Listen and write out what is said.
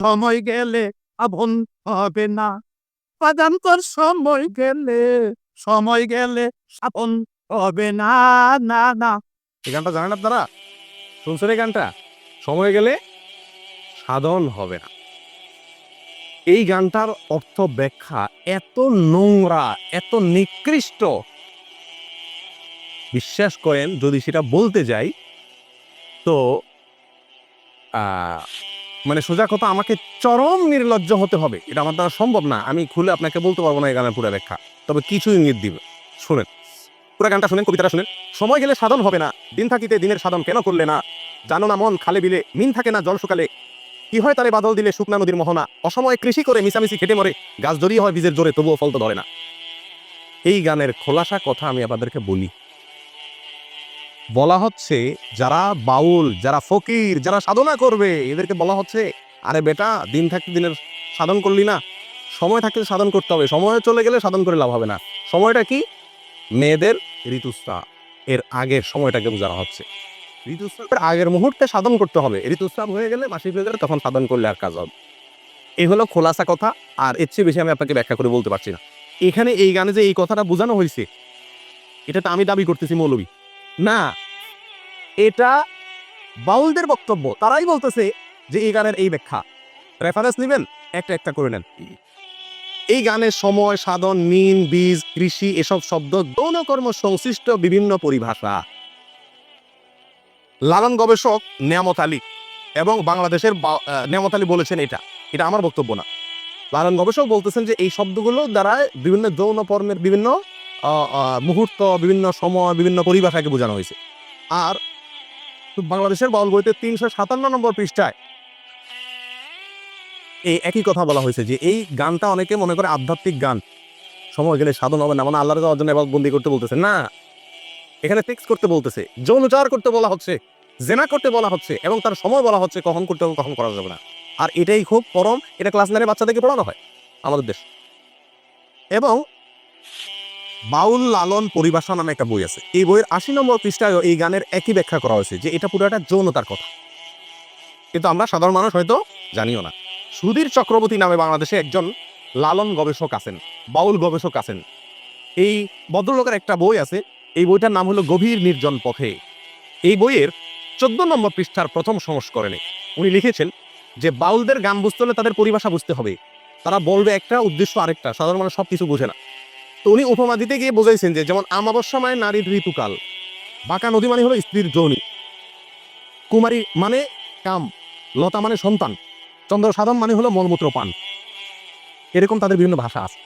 সময় গেলে আপন হবে না। বাদাম তোর সময় গেলে সময় গেলে আপন হবে না না না। এই গানটা জানেন আপনারা? শুনছেন এই গানটা? সময় গেলে সাধন হবে না। এই গানটার অর্থ ব্যাখ্যা এত নোংরা, এত নিকৃষ্ট। বিশ্বাস করেন, যদি সেটা বলতে যাই, তো মানে সোজা কথা, আমাকে চরম নির্লজ্জ হতে হবে। এটা আমার দ্বারা সম্ভব না। আমি খুলে আপনাকে বলতে পারব না এই গানের পুরো ব্যাখ্যা। তবে কিছু ইঙ্গিত দিবে। শুনেন। পুরো গানটা শুনেন, কবিতাটা শুনেন। সময় গেলে সাধন হবে না। দিন থাকিতে দিনের সাধন কেন করলে না? জানো না মন, খালে বিলে মিন থাকে না জল শুকালে। কি হয় তারে বাদল দিলে শুকনা নদীর মোহনা? অসময়ে কৃষি করে মিশামিশি খেটে মরে। গাছ জড়িয়ে হয় বীজের জোরে, তবুও ফল তো ধরে না। এই গানের খোলাসা কথা আমি আপনাদেরকে বলি। বলা হচ্ছে যারা বাউল, যারা ফকির, যারা সাধনা করবে, এদেরকে বলা হচ্ছে, আরে বেটা, দিন থাকতে দিনের সাধন করলি না। সময় থাকতে সাধন করতে হবে। সময় চলে গেলে সাধন করে লাভ হবে না। সময়টা কি? মেয়েদের ঋতুস্রাব। এর আগের সময়টাকে বোঝানো হচ্ছে। ঋতুস্রাবের আগের মুহূর্তে সাধন করতে হবে। ঋতুস্রাব হয়ে গেলে মাসিক হয়ে গেলে তখন সাধন করলে আর কাজ হবে। এই হলো খোলাসা কথা, আর এর চেয়ে বেশি আমি আপনাকে ব্যাখ্যা করে বলতে পারছি না। এখানে এই গানে যে এই কথাটা বোঝানো হয়েছে, এটা তো আমি দাবি করতেছি মৌলবী। না, এটা বাউলদের বক্তব্য। তারাই বলতেছে যে এই গানের এই ব্যাখ্যা। রেফারেন্স নেবেন, একটা একটা করে নেন। এই গানের সময়, সাধন, মিন, বীজ, কৃষি, এসব শব্দ যৌনকর্ম সংশ্লিষ্ট বিভিন্ন পরিভাষা। লালন গবেষক নিয়ামত আলী এবং বাংলাদেশের নিয়ামত আলী বলেছেন এটা। এটা আমার বক্তব্য না। লালন গবেষক বলতেছেন যে এই শব্দগুলো দ্বারা বিভিন্ন যৌন কর্মের বিভিন্ন মুহূর্ত, বিভিন্ন সময়, বিভিন্ন পরিভাষাকে বোঝানো হয়েছে। আর বাংলাদেশের বাউল বইতে তিনশো সাতান্ন নম্বর পৃষ্ঠায় এই একই কথা বলা হয়েছে যে, এই গানটা অনেকে মনে করে আধ্যাত্মিক গান। সময় গেলে সাধন হবে না মানে আল্লাহর জন্য এবার বন্দি করতে বলতেছে। না, এখানে ফিক্স করতে বলতেছে যৌনচার করতে বলা হচ্ছে, জেনা করতে বলা হচ্ছে, এবং তার সময় বলা হচ্ছে, কখন করতে হবে, কখন করা যাবে না। আর এটাই খুব পরম, এটা ক্লাস নাইনের বাচ্চাদেরকে পড়ানো হয়, আমাদের দেশ। এবং বাউল লালন পরিভাষা নামে একটা বই আছে। এই বইয়ের আশি নম্বর পৃষ্ঠায়ও এই গানের একই ব্যাখ্যা করা হয়েছে যে এটা পুরো একটা যৌনতার কথা। কিন্তু আমরা সাধারণ মানুষ হয়তো জানিও না। সুধীর চক্রবর্তী নামে বাংলাদেশে একজন লালন গবেষক আছেন, বাউল গবেষক আছেন। এই ভদ্রলোকের একটা বই আছে, এই বইটার নাম হলো গভীর নির্জন পথে। এই বইয়ের চোদ্দ নম্বর পৃষ্ঠার প্রথম সংস্করণে উনি লিখেছেন যে বাউলদের গান বুঝতে হলে তাদের পরিভাষা বুঝতে হবে। তারা বলবে একটা, উদ্দেশ্য আরেকটা, সাধারণ মানুষ সব কিছু বোঝে না। তো উনি উপমা দিতে গিয়ে বোঝাইছেন যে যেমন আমাবস্যা মানে নারীর ঋতুকাল, বাঁকা নদী মানে হলো স্ত্রীর যৌনি। কুমারী মানে কাম, লতা মানে সন্তান চন্দ্র সাধন মানে হলো মলমূত্র পান। এরকম তাদের বিভিন্ন ভাষা আছে।